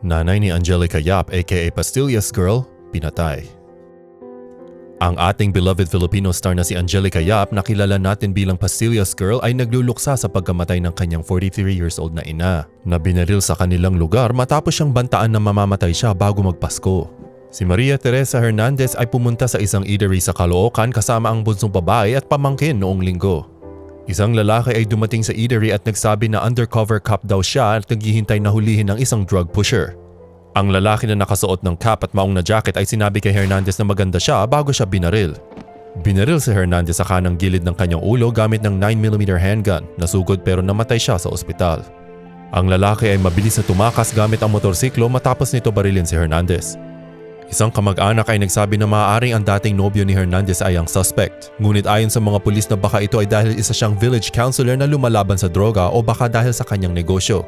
Nanay ni Angelica Yap aka Pastillas Girl, pinatay. Ang ating beloved Filipino star na si Angelica Yap na kilala natin bilang Pastillas Girl ay nagluluksa sa pagkamatay ng kanyang 43 years old na ina na binaril sa kanilang lugar matapos siyang bantaan na mamamatay siya bago magpasko. Si Maria Teresa Hernandez ay pumunta sa isang eatery sa Caloocan kasama ang bunsong babae at pamangkin noong linggo. Isang lalaki ay dumating sa eatery at nagsabi na undercover cop daw siya at naghihintay na hulihin ng isang drug pusher. Ang lalaki na nakasuot ng cap at maong na jacket ay sinabi kay Hernandez na maganda siya bago siya binaril. Binaril si Hernandez sa kanang gilid ng kanyang ulo gamit ng 9mm handgun. Nasugod pero namatay siya sa ospital. Ang lalaki ay mabilis na tumakas gamit ang motorsiklo matapos nito barilin si Hernandez. Isang kamag-anak ay nagsabi na maaaring ang dating nobyo ni Hernandez ay ang suspect. Ngunit ayon sa mga pulis na baka ito ay dahil isa siyang village councilor na lumalaban sa droga o baka dahil sa kanyang negosyo.